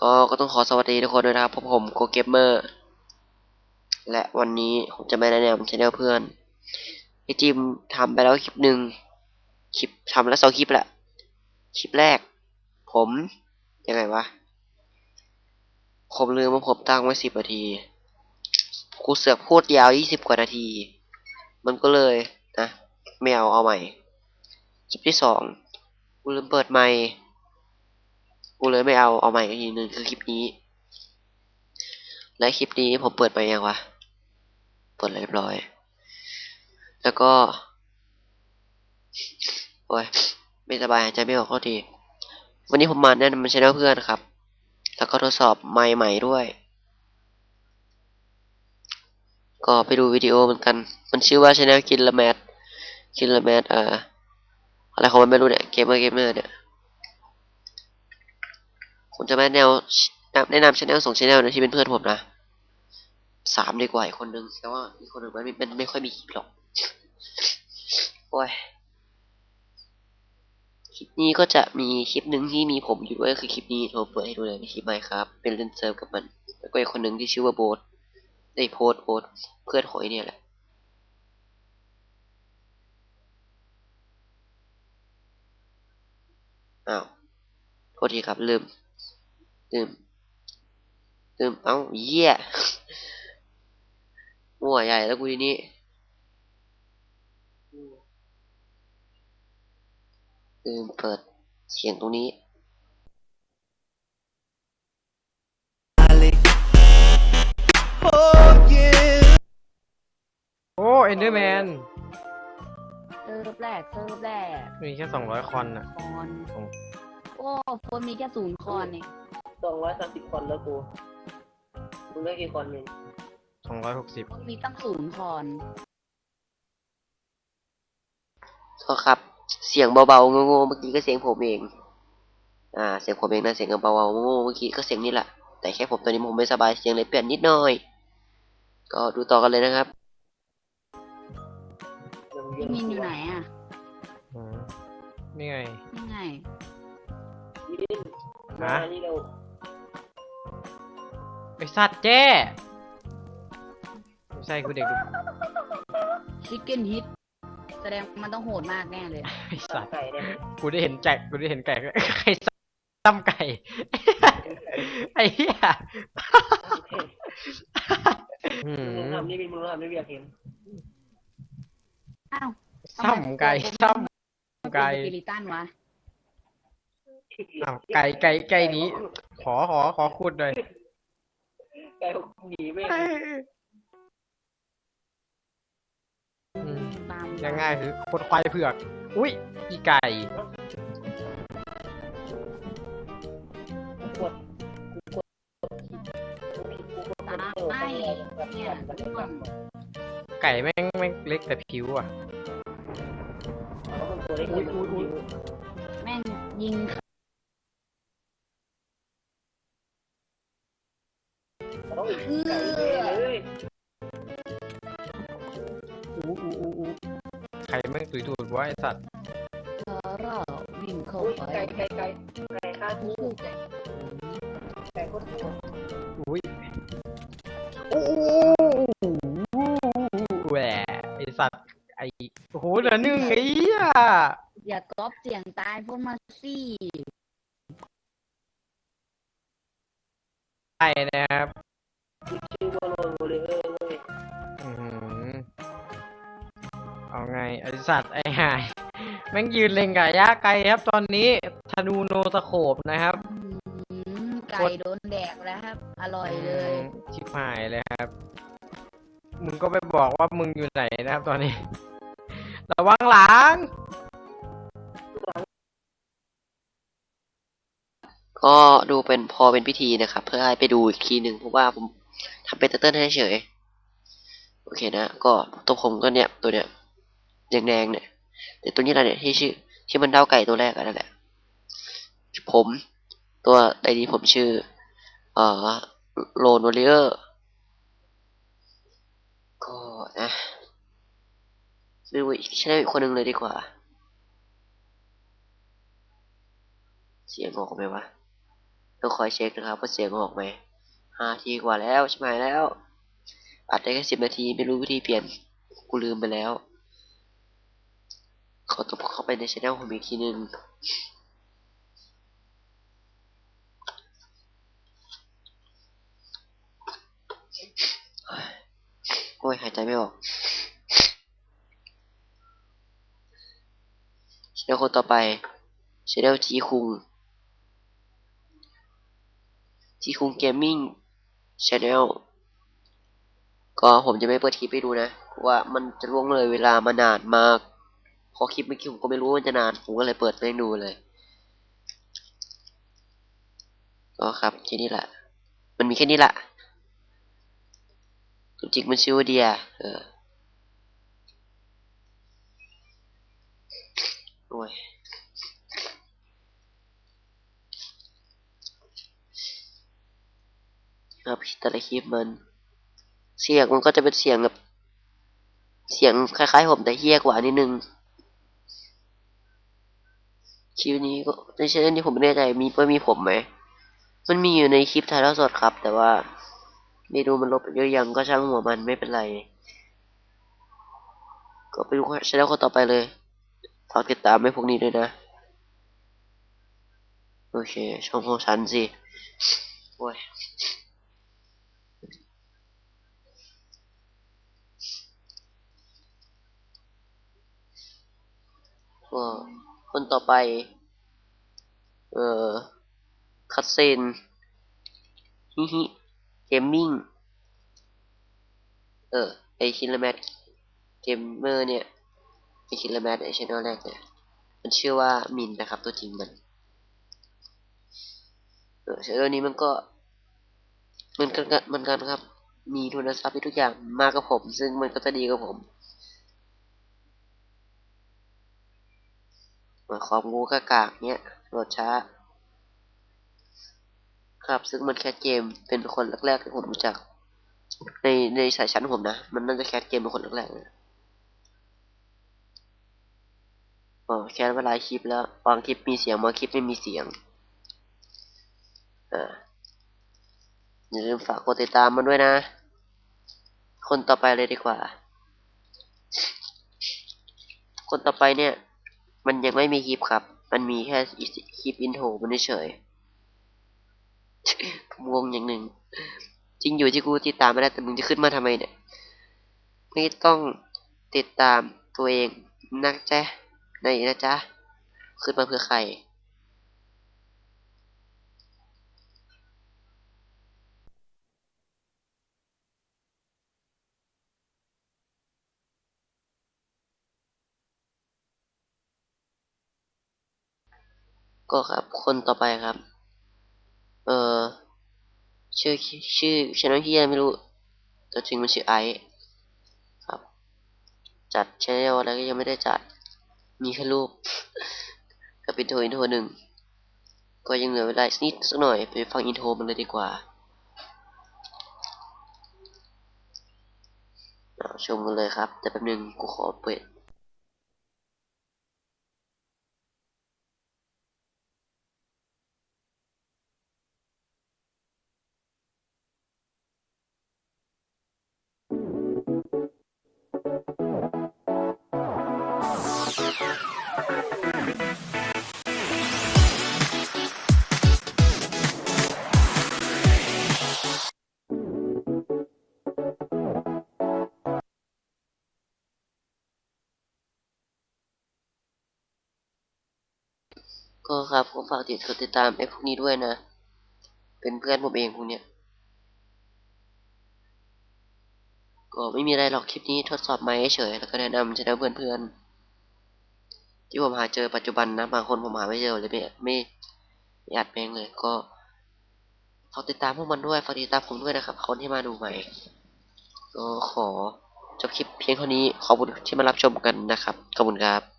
ก็ก็ต้องขอสวัสดีทุกคนด้วยนะครับผมผมโกเกมเมอร์และวันนี้ผมจะมาแนะนำช anel เพื่อนไอจิมทำไปแล้วคลิปหนึ่งคลิปทำแล้วสองคลิปแหละคลิปแรก ผมยังไงวะผมลืมว่าผมตั้งไว้สิบนาทีกูเสือกพูดยาวยี่สิบกว่านาที มันก็เลยนะไม่เอาเอาใหม่คลิปที่สองกูลืมเปิดไมค์ กูเลยไม่เอาเอาใหม่อีกทีหนึ่งคือคลิปนี้ และคลิปนี้ผมเปิดไปยังวะ เปิดเรียบร้อย แล้วก็ โอ้ย ไม่สบายใจไม่ออกก็ที วันนี้ผมมาแนะนำมันชแนลเพื่อนครับ แล้วก็ทดสอบไมค์ใหม่ด้วย ก็ไปดูวิดีโอเหมือนกัน มันชื่อว่าชแนลกินละแมทกินละแมทเอ่ออะไรของมันไม่รู้เนี่ย เกมเมอร์เกมเมอร์เนี่ย ผมจะมาแนวแนะนำชแนลส่งชแนลนะที่เป็นเพื่อนผมนะสามดีกว่าอีกคนนึงแต่ว่าอีกคนนึงมันไม่ไม่ค่อยมีคลิปหรอกโอ้ยคลิปนี้ก็จะมีคลิปหนึ่งที่มีผมอยู่ด้วยคือคลิปนี้โทรเปิดให้ดูเลยในคลิปใหม่ครับ เป็นเล่นเซิร์ฟกับมัน แล้วก็อีกคนหนึ่งที่ชื่อว่าโบสได้โพสโพสเพื่อนของไอเนี่ยแหละอ้าวโทษทีครับลืม ลืมลืมเอ้าเยี่ยมั่วใหญ่แล้วกูทีนี้ลืมเปิดเสียงตรงนี้โอ้เอนเดอร์แมนเซิร์ฟแรกเซิร์ฟแรกมีแค่สองร้อยคอนอะ คอนโอ้โอ้โฟนมีแค่ศูนย์คอนเอง สองร้อยสามสิบคนแล้วกูมึงได้กี่คนเองสองร้อยหกสิบมีตั้งศูนย์คอนโทษครับ เสียงเบาๆโง่ๆเมื่อกี้ก็เสียงผมเอง อ่า เสียงผมเองนะเสียงเบาๆโง่ๆเมื่อกี้ก็เสียงนี่แหละ แต่แค่ผมตอนนี้ผมไม่สบายเสียงเลยเปลี่ยนนิดหน่อย ก็ดูต่อกันเลยนะครับพี่มินอยู่ไหนอะอืมนี่ไง นี่ไงยินมานี่เร็ว ไอสัตว์แจ้ไม่ใช่กูเด็กดูชิคเก้นฮิตแสดงมันต้องโหดมากแน่เลยไอสัตว์ไก่ได้ไหมกูได้เห็นไก่กูได้เห็นไก่ไก่ซ้ำไก่ไอ้เหี้ยอืมึงมทำนี่เป็นมึงทำนี่เบียร์เห็นอ้าวซ้ำไก่ซ้ำไก่สปิริตันวะอ้าวไก่ไก่ไก่นี้ ขอขอขอขุดหน่อย ไก่หนีไม่อืมตามยังง่ายคือโคตรควายเผือก อุ้ย อีไก่ กดกูกดตามไม่เนี่ยทุกคนไก่แม่งแม่งเล็กแต่ผิวอะ มันตัวเล็กมันตัวแม่งยิง ต้องอีกไก่เอู้อู้อู้อู้ไข่แม่งตุยตูดวะไอสัตว์เออเราวิ่งเข้าอุ้ยไปไก่ไก่ไก่ไก่ข้ากูไก่โคตรอุ้ยอู้แหวไอสัตว์ไอโอ้โหเหลือหนึ่งไอ้เหี้ยอย่าก๊อปเสียงตายพวกมาซี่ไก่นะครับ ชื่อว่าโรโรเลอร์เว้ยอืมเอาไงไอสัตว์ไอหายแม่งยืนเล็งไก่ย่าไก่ครับตอนนี้ธนูโนตะโขบนะครับ อืมไก่โดนแดกแล้วครับ อร่อยเลย ชิบหายเลยครับ มึงก็ไปบอกว่ามึงอยู่ไหนนะครับตอนนี้ ระวังหลัง ก็ดูเป็นพอเป็นพิธีนะครับ เพื่อให้ไปดูอีกทีหนึ่งเพราะว่าผม ทำเป็นเตอร์ให้เฉย โอเคนะ ก็ตัวผมก็เนี่ย ตัวเนี้ยแดงๆเนี่ยแต่ตัวนี้อะไรเนี่ยที่ชื่อที่มันเดาไก่ตัวแรกอะนั่นแหละ ผม ตัวไอดีผมชื่อ เอ่อโลนวอลเลอร์ก็นะดูอีกชแนลอีกคนหนึ่งเลยดีกว่า เสียงออกไหมวะต้องคอยเช็คนะครับว่าเสียงออกไหม ห้าทีกว่าแล้วใช่ไหมแล้ว อัดได้แค่สิบนาทีไม่รู้วิธีเปลี่ยนกูลืมไปแล้ว ขอตัวเข้าไปในช anel ผมอีกทีนึงโอ้ยหายใจไม่ออกช anel คนต่อไปช anel จีคุงจีคุงเกมมิ่ง ช anel ก็ผมจะไม่เปิดคลิปให้ดูนะเพราะว่ามันจะล่วงเลยเวลามานานมาก พอคลิปเมื่อกี้ผมก็ไม่รู้ว่ามันจะนาน ผมก็เลยเปิดให้ดูเลยก็ครับแค่นี้แหละ มันมีแค่นี้แหละจริงๆมันชื่อว่าเดียเออโอ้ย ครับแต่ละคลิปมัน เสียงมันก็จะเป็นเสียงแบบ เสียงคล้ายๆผมแต่เฮี้ยกว่านิดนึงคลิปนี้ก็ในช่องนี้ผมไม่แน่ใจมีเพื่อมีผมไหมมันมีอยู่ในคลิปถ่ายทอดสดครับ แต่ว่าไม่รู้มันลบเยอะยังก็ช่างหัวมันไม่เป็นไร ก็ไปดูช่องคนต่อไปเลยฝากติดตามให้พวกนี้ด้วยนะ โอเค ช่องของฉันสิ โอ้ย คนต่อไป เอ่อคัตเซนฮิฮิเกมมิ่งเออไอคิลแมทเกมเมอร์เนี่ยไอคิลแมทไอชแนลแรกเนี่ยมันชื่อว่ามินนะครับ ตัวจริงมันเออชแนลนี้มันก็มันกันมันกันครับ มีทุนทรัพย์ทุกอย่างมากกับผม ซึ่งมันก็จะดีกับผม เหมือนความงูกากากเนี้ยโหลดช้า ครับซึ่งมันแคสเกมเป็นคนแรกๆที่ผมรู้จัก ในในสายชั้นผมนะ มันน่าจะแคสเกมเป็นคนแรกๆเลยอ๋อแคสเวลาคลิปแล้วบางคลิปมีเสียงบางคลิปไม่มีเสียงอ่าอย่าลืมฝากกดติดตามมันด้วยนะ คนต่อไปเลยดีกว่า คนต่อไปเนี่ย มันยังไม่มีคลิปครับ มันมีแค่คลิปอินโทรมันเฉยผมงงอย่างหนึ่ง จริงอยู่ที่กูติดตามไม่ได้แต่มึงจะขึ้นมาทำไมเนี่ย ไม่ต้องติดตามตัวเองนะจ๊ะในนะจ๊ะ ขึ้นมาเพื่อใคร ก็ครับ คนต่อไปครับ เออชื่อชื่อชแนลที่ยังไม่รู้แต่จริงมันชื่อไอครับ จัดชแนลอะไรก็ยังไม่ได้จัด มีแค่รูปกับอินโทรอินโทรหนึ่งก็ยังเหลือเวลาอีกนิดสักหน่อยไปฟังอินโทรมันเลยดีกว่าชมกันเลยครับ แต่แป๊บนึงกูขอเปิด ก็ครับก็ฝากติดติดตามไอ้พวกนี้ด้วยนะ เป็นเพื่อนผมเองพวกเนี้ย ก็ไม่มีอะไรหรอกคลิปนี้ทดสอบไมค์เฉย แล้วก็แนะนำจะได้เพื่อนที่ผมหาเจอปัจจุบันนะ บางคนผมหาไม่เจอเลยไม่ไม่ไม่อัดแม่งเลย ก็ฝากติดตามพวกมันด้วยฝากติดตามผมด้วยนะครับ คนที่มาดูใหม่ ก็ขอจบคลิปเพียงเท่านี้ ขอบคุณที่มารับชมกันนะครับ ขอบคุณครับ